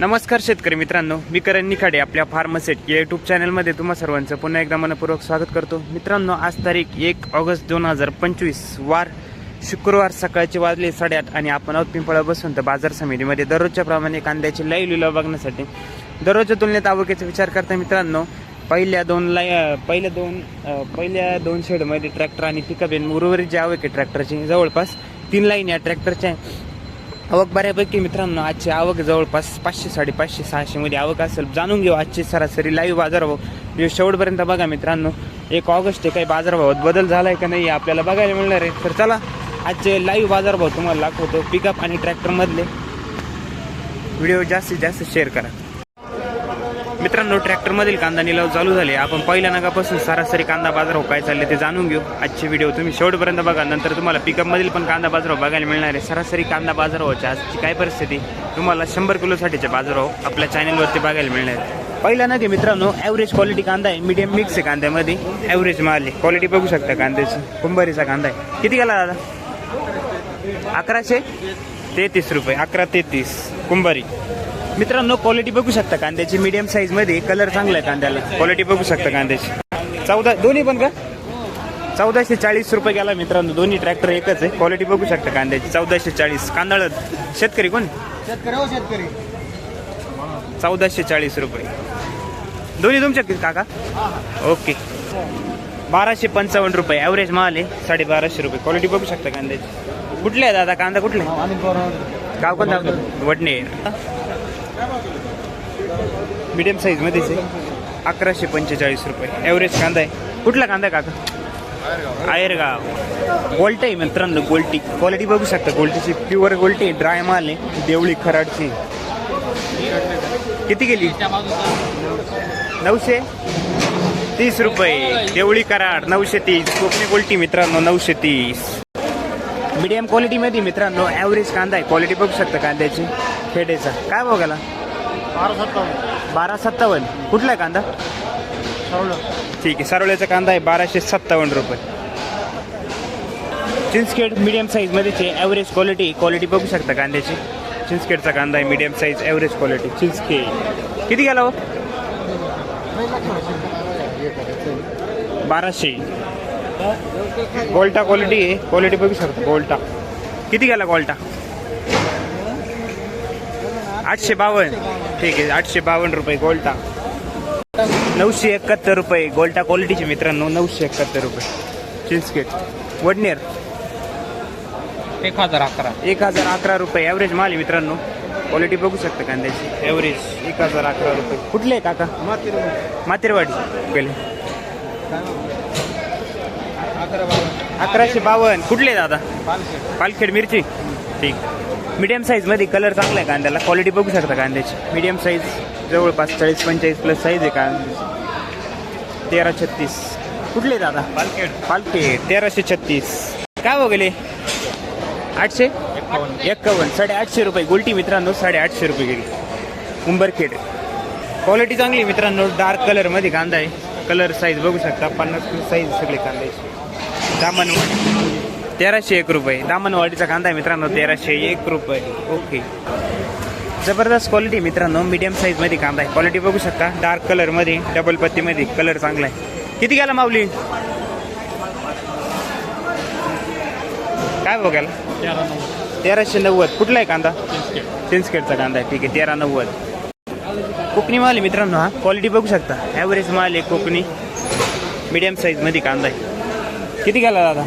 नमस्कार शेतकरी मित्रांनो मी करण निखाडे आपल्या फार्मसेट या यूट्यूब चॅनलमध्ये तुम्हा सर्वांचं पुन्हा एकदा मनपूर्वक स्वागत करतो. मित्रांनो आज तारीख एक ऑगस्ट दोन हजार पंचवीस वार शुक्रवार सकाळचे वाजले साडेआठ आणि आपण आहोत पिंपळा बसून तर बाजार समितीमध्ये. दररोजच्या प्रमाणे कांद्याचे लई लिलाव बघण्यासाठी. दररोजच्या तुलनेत आवकेचा विचार करता मित्रांनो पहिल्या दोन लाई पहिल्या दोन पहिल्या दोन शेडमध्ये ट्रॅक्टर आणि पिकअप उर्वरित जे आवक आहे ट्रॅक्टरची जवळपास तीन लाईन या ट्रॅक्टरच्या आवक बऱ्यापैकी मित्रांनो आजची आवक जवळपास पाचशे साडेपाचशे सहाशे मध्ये आवक असेल. जाणून घेऊ आजची सरासरी लाईव्ह बाजारभाव व्हिडिओ शेवटपर्यंत बघा मित्रांनो. एक ऑगस्ट काही बाजारभावात बदल झालाय का नाही आपल्याला बघायला मिळणार आहे. तर चला आजचे लाईव्ह बाजारभाव तुम्हाला दाखवतो. पिकअप आणि ट्रॅक्टरमधले व्हिडिओ जास्तीत जास्त शेअर करा. मित्रांनो ट्रॅक्टरमधील कांदा निलाव चालू झाले. आपण पहिल्या नगापासून सरासरी कांदा बाजार काय चालले ते जाणून घेऊ. आजचे व्हिडिओ तुम्ही शेवटपर्यंत बघा. नंतर तुम्हाला पिकअपमधील पण कांदा बाजारभाव बघायला मिळणार आहे. सरासरी कांदा बाजारावच्या आजची काय परिस्थिती? तुम्हाला शंभर किलोसाठीच्या बाजारभाव आपल्या चॅनलवरती बघायला मिळणार आहे पहिला नगे मित्रांनो ॲव्हरेज क्वालिटी कांदा आहे. मीडियम मिक्स आहे कांद्यामध्ये. ॲव्हरेज माल आहे. क्वालिटी बघू शकता कांद्याची. कुंभारीचा कांदा आहे. किती गेला दादा? अकराशे? तेहतीस रुपये. अकरा तेहतीस. कुंभारी. मित्रांनो क्वालिटी बघू शकता कांद्याची. मीडियम साईजमध्ये कलर चांगला आहे कांद्याला. क्वालिटी बघू शकता कांद्याची. चौदा दोन्ही पण का? चौदाशे चाळीस रुपये गेला मित्रांनो दोन्ही ट्रॅक्टर एकच आहे. क्वालिटी बघू शकता कांद्याची. चौदाशे चाळीस. कांदळ शेतकरी कोण? शेतकरी हो शेतकरी. चौदाशे चाळीस रुपये. दोन्ही तुमच्या काका? ओके बाराशे पंचावन्न रुपये. ॲव्हरेज माल आहे साडे बाराशे रुपये. क्वालिटी बघू शकता कांद्याची. कुठले आहे दादा? कांदा कुठले? गाव कोणता? वडणे मीडियम साईजमध्येच आहे. अकराशे पंचेचाळीस रुपये. ॲव्हरेज कांदा आहे. कुठला कांदा आहे काका? आयरगाव. गोल्टी आहे मित्रांनो गोल्टी क्वालिटी बघू शकता गोल्टीची प्युअर गोल्टी ड्राय माल आहे. देवळी खराडची. किती गेली? नऊशे तीस रुपये. देवळी कराड नऊशे तीस. कोकणी गोल्टी मित्रांनो नऊशे तीस. मीडियम क्वालिटीमध्ये मित्रांनो ॲव्हरेज कांदा आहे. क्वालिटी बघू शकता कांद्याची. खेडेचा काय बघायला बारा सत्तावन्न. बारा सत्तावन्न. कुठला आहे कांदा ठीक आहे सरवळ्याचा कांदा आहे बाराशे सत्तावन्न रुपये. चिंचखेड मीडियम साईजमध्येच आहे ॲव्हरेज क्वालिटी क्वालिटी बघू शकता कांद्याची. चिंचखेडचा कांदा आहे medium size average quality Chinchkhed किती गेला हो? बाराशे. गोल्टा क्वालिटी आहे. क्वालिटी बघू शकता गोल्टा किती गेला गोल्टा आठशे बावन्न. ठीक आहे आठशे बावन्न रुपये गोल्टा. नऊशे एकाहत्तर रुपये गोल्टा क्वालिटीचे मित्रांनो नऊशे एकाहत्तर रुपये. चिंचखेड वडनेर. एक हजार अकरा. एक हजार अकरा रुपये. ॲव्हरेज माल आहे मित्रांनो. क्वालिटी बघू शकता कांद्याची ॲव्हरेज एक हजार अकरा रुपये. कुठले आहे काका? मातेरवाडी बारा अकराशे बावन्न. कुठले आहे दादा? पालखेड मिरची. ठीक. मीडियम साईजमध्ये कलर चांगला आहे कांद्याला. क्वालिटी बघू शकता कांद्याची. मीडियम साईज जवळपास चाळीस पंचेचाळीस प्लस साईज आहे कांद्याची. तेरा छत्तीस. कुठले दादा? पालखेड. पालखेड. तेराशे छत्तीस. काय बघले आठशे? एक्कावन्न साडेआठशे रुपये. गोल्टी मित्रांनो साडेआठशे रुपये गेली. उंबरखेड. क्वालिटी चांगली मित्रांनो. डार्क कलरमध्ये कांदा आहे. कलर साईज बघू शकता. पन्नास साईज सगळे कांद्याचे. दामनवाडी तेराशे एक रुपये. दामनवाडीचा कांदा आहे मित्रांनो तेराशे एक रुपये. ओके जबरदस्त क्वालिटी मित्रांनो मीडियम साईजमध्ये कांदा आहे. क्वालिटी बघू शकता डार्क कलरमध्ये डबल पत्तीमध्ये कलर चांगला आहे. किती गेला माऊली? काय बघायला तेराशे नव्वद. कुठला आहे कांदा? चिंचखेडचा कांदा आहे. ठीक आहे तेरा नव्वद. कोकणी माल आहे मित्रांनो हा. क्वालिटी बघू शकता. ॲव्हरेज माल आहे कोकणी. मीडियम साईजमध्ये कांदा आहे. किती गेला दादा?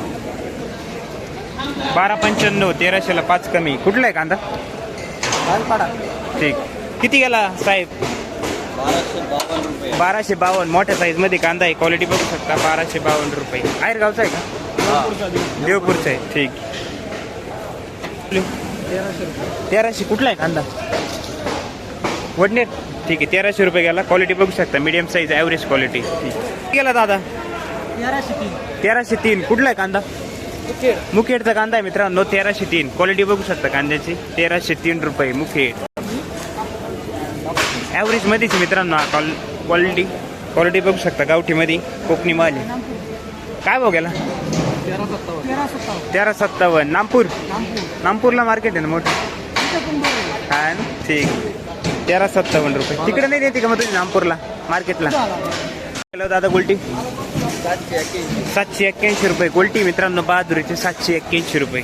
बारा पंच्याण्णव तेराशेला पाच कमी. कुठला आहे कांदा? ठीक. किती गेला साहेब? बाराशे बावन्न मोठ्या साईजमध्ये कांदा आहे. क्वालिटी बघू शकता. बाराशे बावन्न रुपये. आहेर गावचा आहे का? देवपूरचा आहे. ठीक. तेराशे कुठला आहे कांदा? वडनेर. ठीक आहे. तेराशे रुपये गेला. क्वालिटी बघू शकता. मीडियम साईज ॲव्हरेज क्वालिटी ठीक. गेला दादा? तेराशे तीन. तेराशे तीन. कुठला आहे कांदा? मुखेडचा कांदा आहे मित्रांनो तेराशे तीन. क्वालिटी बघू शकता कांद्याची. तेराशे तीन रुपये मुखेड. ॲव्हरेज मध्येच मित्रांनो हा कॉल क्वालिटी क्वालिटी बघू शकता गावठीमध्ये कोकणी माल काय भाव गेला? तेरा सत्तावन्न. नामपूर नामपूरला नागपूर? नागपूरला मार्केट आहे ना मोठं? काय ठीक. तेरा सत्तावन्न रुपये. तिकडे नाही देते का मग तुम्ही नामपूरला मार्केटला हॅलो दादा गोल्टी सातशे एक्क्याऐंशी रुपये गोल्टी मित्रांनो बहादुरीचे सातशे एक्क्याऐंशी रुपये.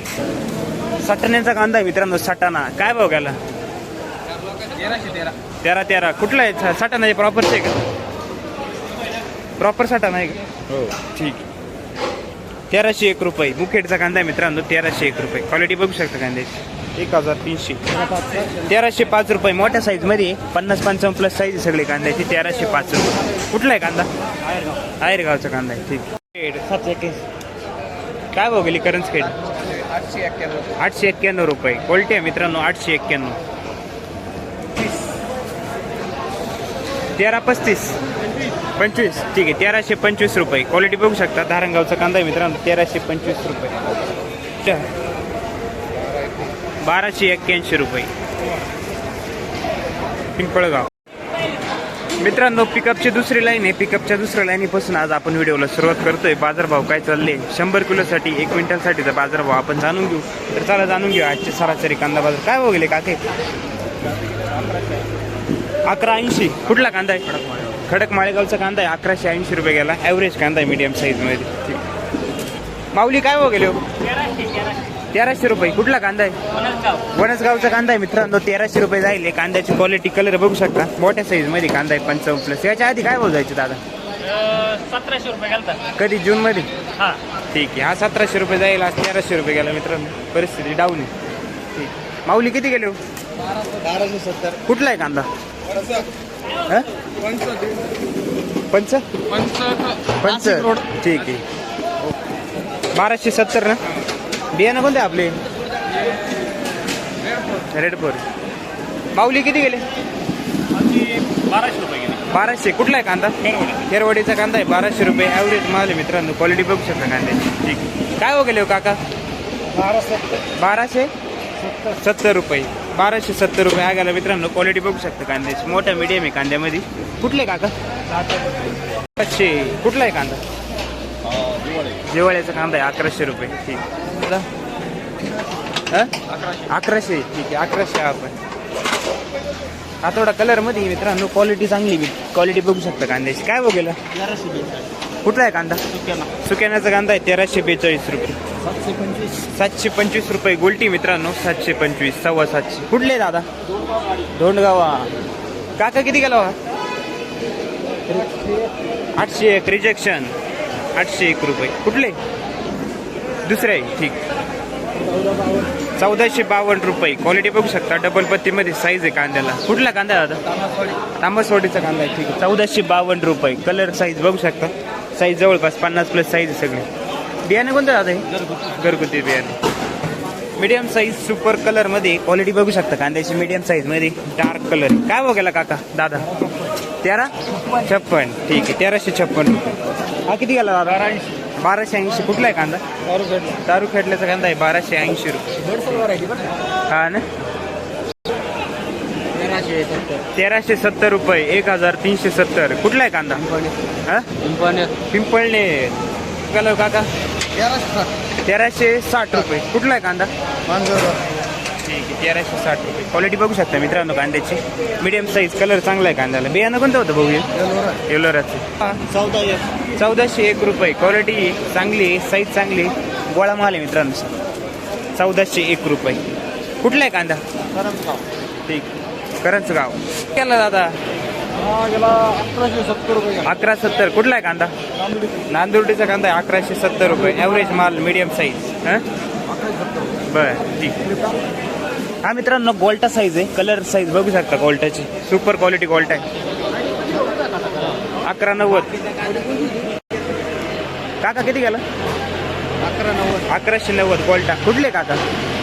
सटाण्याचा कांदा आहे मित्रांनो सटाणा काय भाव गेला? तेराशे तेरा तेरा. कुठला आहे? सटाणा आहे प्रॉपरचे का? प्रॉपर सटाणा आहे का? हो ठीक. तेराशे एक रुपये. मुखेडचा कांदा आहे मित्रांनो तेराशे एक रुपये. क्वालिटी बघू शकता कांद्याची. एक हजार तीनशे. तेराशे पाच रुपये मोठ्या साईजमध्ये पन्नास पंचावन्न प्लस साईज आहे सगळी कांद्याची तेराशे पाच रुपये. कुठला आहे कांदा? आयरगावचा कांदा आहे. ठीक. सातशे काय भाव गेली करंज खेड आठशे एक्क्याण्णव आठशे एक्क्याण्णव रुपये. क्वालिटी आहे मित्रांनो आठशे एक्क्याण्णव. तेरा पस्तीस. पंचवीस. ठीक आहे तेराशे पंचवीस रुपये. क्वालिटी बघू शकता. धारणगावचा कांदा आहे मित्रांनो तेराशे पंचवीस रुपये. बाराशे एक्क्याऐंशी रुपये. पिंपळगाव मित्रांनो पिकअपची दुसरी लाईन आहे. पिकअपच्या दुसऱ्या लाईनीपासून आज आपण व्हिडिओला सुरुवात करतोय. बाजारभाव काय चालले? शंभर किलोसाठी एक क्विंटलसाठीचा बाजारभाव आपण जाणून घेऊ. तर चला जाणून घेऊ आजचे सरासरी कांदा बाजार. काय भाव काके? अकरा ऐंशी. कुठला कांदा आहे? खडक माळेगावचा कांदा आहे. अकराशे ऐंशी रुपये गेला. ॲव्हरेज कांदा आहे मीडियम साईजमध्ये माऊली काय भाव हो? तेराशे रुपये. कुठला कांदा आहे? वनसगावचा कांदा आहे मित्रांनो. तेराशे रुपये जाईल. हे कांद्याची क्वालिटी कलर बघू शकता. मोठ्या साईजमध्ये कांदा आहे पंचावन्न प्लस याच्या आधी काय जायचे दादा? सतराशे रुपये घालता कधी? जूनमध्ये हा. ठीक आहे. हा सतराशे रुपये जाईल. आज तेराशे रुपये गेला मित्रांनो. परिस्थिती डाऊन आहे. ठीक. माऊली किती गेले हो? बाराशे सत्तर. कुठला आहे कांदा? पंच? पंच. ठीक आहे. बाराशे सत्तर ना? बियाणं कोणते आपले? रेड फोर माऊली किती गेले? बाराशे रुपये गेले. बाराशे. कुठला आहे कांदा? खेरवाडीचा कांदा आहे. बाराशे रुपये. ॲव्हरेज माल आहे मित्रांनो. क्वालिटी बघू शकता कांद्याची. ठीक. काय हो गेले हो काका? बाराशे. सत्तर. रुपये. बाराशे सत्तर रुपये. हा गेला मित्रांनो क्वालिटी बघू शकता कांद्याची. मोठा मीडियम आहे कांद्यामध्ये. कुठले काका? अकराशे कुठला आहे कांदा? जेवाळ्याचा कांदा आहे अकराशे रुपये. ठीक? हं? अकराशे. ठीक आहे अकराशे आपण हा थोडा कलरमध्ये आहे मित्रांनो क्वालिटी चांगली क्वालिटी बघू शकता कांद्याची. काय बघेल कुठला आहे कांदा? सुक्याण्याचा कांदा आहे तेराशे बेचाळीस रुपये. सातशे पंचवीस. सातशे पंचवीस रुपये गोल्टी मित्रांनो सातशे पंचवीस सव्वा सातशे. कुठले दादा? धोंडगावा. काका किती गेला हो? आठशे एक रिजेक्शन आठशे एक रुपये. कुठले? दुसरे आहे ठीक. चौदाशे बावन्न रुपये. क्वालिटी बघू शकता डबल पत्तीमध्ये साईज आहे कांद्याला. कुठला कांदा दादा? तांबसवाडीचा कांदा आहे ठीक आहे. चौदाशे बावन्न रुपये. कलर साईज बघू शकता. साईज जवळपास पन्नास प्लस साईज आहे सगळी. बियाणे कोणतं दादा हे? घरगुती बियाणे. मीडियम साईज सुपर कलरमध्ये क्वालिटी बघू शकता. कांद्याची मीडियम साईजमध्ये डार्क कलर काय बघायला काका? दादा? तेरा? छप्पन. ठीक आहे तेराशे छप्पन रुपये. हा किती गेला दादा? बाराशे ऐंशी. कुठला आहे कांदा? दारू खेटल्याचा कांदा आहे बाराशे ऐंशी रुपये. हा ना? तेराशे सत्तर. रुपये एक हजार तीनशे सत्तर. कुठला आहे कांदा? हा? पिंपळणे. काका. तेराशे साठ. रुपये. कुठला आहे कांदा? ठीक आहे तेराशे साठ रुपये. क्वालिटी बघू शकता मित्रांनो कांद्याची. मीडियम साईज कलर चांगला आहे कांद्याला. बियाणं कोणतं होतं बघू येलोराचं चौदा चौदाशे एक रुपये. क्वालिटी चांगली साईज चांगली गोळा माल आहे मित्रांनो. चौदाशे एक रुपये. कुठला आहे कांदा? ठीक. करंच गाव केला दादा? अकराशे सत्तर रुपये अकरा सत्तर. कुठला आहे कांदा? नांदुर्डीचा कांदा आहे अकराशे सत्तर रुपये. ॲव्हरेज माल मीडियम साईज हां? बरं ठीक. हा मित्रांनो गोल्टा साईज आहे. कलर साईज बघू शकता गोल्टाची सुपर क्वालिटी गोल्टा आहे. अकरा नव्वद. काका किती गेला? अकरा नव्वद. अकराशे नव्वद गोल्टा कुठले काका?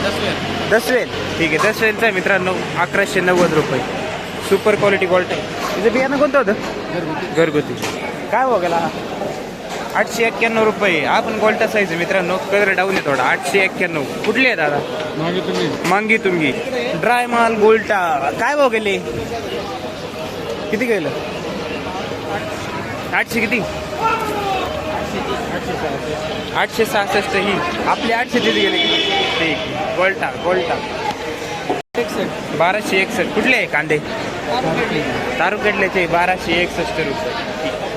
दसवे दसवेल. ठीक आहे दसवेलचा आहे मित्रांनो. अकराशे नव्वद रुपये. सुपर क्वालिटी गोल्टा आहे. तिचं बियाणं कोणतं होतं? घरगुती. घरगुती. काय हो गेला? आठशे एक्क्याण्णव रुपये. आपण गोल्टा साईज मित्रांनो. कलर डाऊन आहे थोडा. आठशे एक्क्याण्णव. कुठले आहे दादा? मागे तुम्ही. ड्राय माल गोल्टा. काय भाव गेले? किती गेलं? आठशे किती? आठशे सहासष्ट ही. आपले आठशे तिथे गेले. ठीक गोल्टा गोल्टा. एकसष्ट. बाराशे एकसष्ट. कुठले आहे कांदे? तालुक्यातल्याचे बाराशे एकसष्ट रुपये.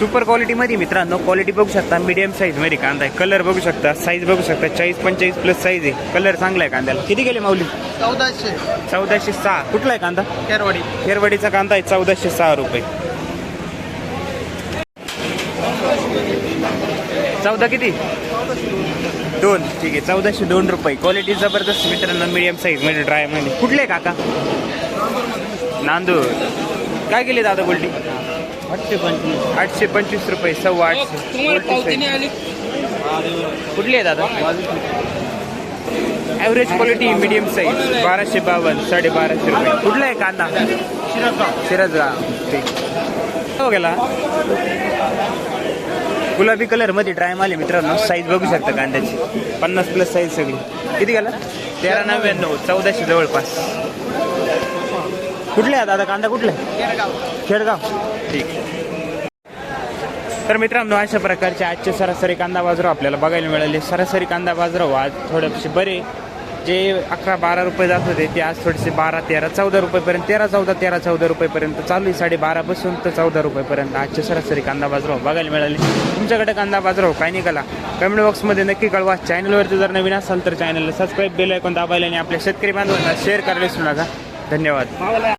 सुपर क्वालिटीमध्ये मित्रांनो क्वालिटी बघू शकता मीडियम साईजमध्ये कांदा आहे. कलर बघू शकता साईज बघू शकता चाळीस पंचेचाळीस प्लस साईज आहे. कलर चांगला आहे कांद्याला. किती गेले माऊली? चौदाशे. चौदाशे सहा. कुठला आहे कांदा? केरवाडी. खेरवाडीचा कांदा आहे चौदाशे सहा रुपये. चौदा किती? दोन. ठीक आहे चौदाशे दोन रुपये. क्वालिटी जबरदस्त मित्रांनो मिडियम साईजमध्ये ड्रायमध्ये. कुठले काका? नांदूर. काय केली दादा गोल्टी? आठशे पंचवीस. आठशे पंचवीस रुपये सव्वा आठशे. कुठली आहे दादा? ॲव्हरेज क्वालिटी मिडियम साईज बाराशे बावन्न साडे बाराशे रुपये कुठला आहे कांदा? शिरजगाव ठीक. हो गेला. गुलाबी कलरमध्ये ड्राय माले मित्रांनो. साईज बघू शकता कांद्याची. पन्नास प्लस साईज सगळी. किती गेला? तेरा नव्याण्णव चौदाशे जवळपास. कुठले आहे दादा? कांदा कुठला आहे? खेडगाव. ठीक. तर मित्रांनो अशा प्रकारचे आजचे सरासरी कांदा बाजाराव आपल्याला बघायला मिळाले. सरासरी कांदा बाजाराव आज थोडेसे बरे. जे अकरा बारा रुपये जात होते ते आज थोडेसे बारा तेरा चौदा रुपयेपर्यंत तेरा चौदा तेरा चौदा रुपयेपर्यंत चालू आहे. साडेबारापासून तर चौदा रुपयेपर्यंत आजचे सरासरी कांदा बाजाराव बघायला मिळाले. तुमच्याकडे कांदा बाजाराव काय निघाला? कमेंट बॉक्समध्ये नक्की कळवा. चॅनलवरती जर नवीन असाल तर चॅनलला सबस्क्राईब बेल ऐकून दाबायला आणि आपल्या शेतकरी बांधवांना शेअर करायला विसरू नका. धन्यवाद.